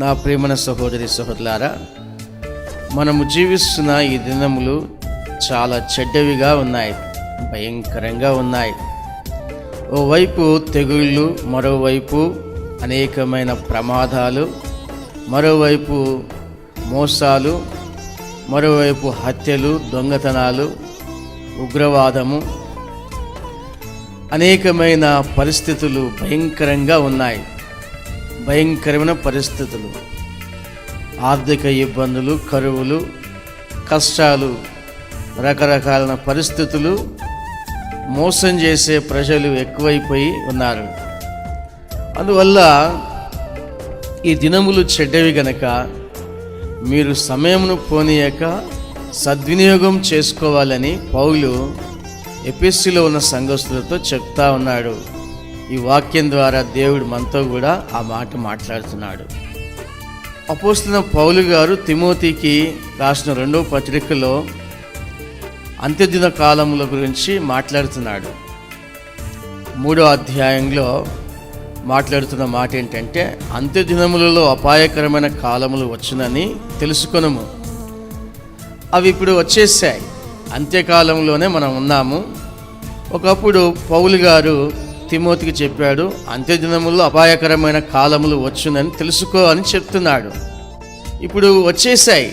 నా ప్రేమన సహోదరి సహోదరులారా మనము జీవిస్తున్న ఈ దినములు చాలా చెడ్డవిగా ఉన్నాయి భయంకరంగా ఉన్నాయి. ఓవైపు తెగుళ్ళు మరోవైపు అనేకమైన ప్రమాదాలు మరోవైపు మోసాలు మరోవైపు హత్యలు దొంగతనాలు ఉగ్రవాదము అనేకమైన పరిస్థితులు భయంకరంగా ఉన్నాయి. భయంకరమైన పరిస్థితులు. ఆర్థిక ఇబ్బందులు కరువులు కష్టాలు రకరకాల పరిస్థితులు మోసం చేసే ప్రజలు ఎక్కువైపోయి ఉన్నారు. అందువల్ల ఈ దినములు చెడ్డవి గనక మీరు సమయమును పోనీయక సద్వినియోగం చేసుకోవాలని పౌలు ఎపిస్సిలో ఉన్న సంఘస్థులతో చెప్తా ఉన్నాడు. ఈ వాక్యం ద్వారా దేవుడు మనతో కూడా ఆ మాట మాట్లాడుతున్నాడు. అపోస్తున్న పౌలు గారు తిమోతికి రాసిన రెండవ పత్రికలో అంత్యదిన కాలముల గురించి మాట్లాడుతున్నాడు. మూడో అధ్యాయంలో మాట్లాడుతున్న మాట ఏంటంటే అంత్యదినములలో అపాయకరమైన కాలములు వచ్చునని తెలుసుకొనము. అవి ఇప్పుడు వచ్చేసాయి అంత్యకాలంలోనే మనం ఉన్నాము. ఒకప్పుడు పౌలు గారు తిమోతికి చెప్పాడు అంత్యదినముల్లో అపాయకరమైన కాలములు వచ్చునని తెలుసుకో అని చెప్తున్నాడు. ఇప్పుడు వచ్చేసాయి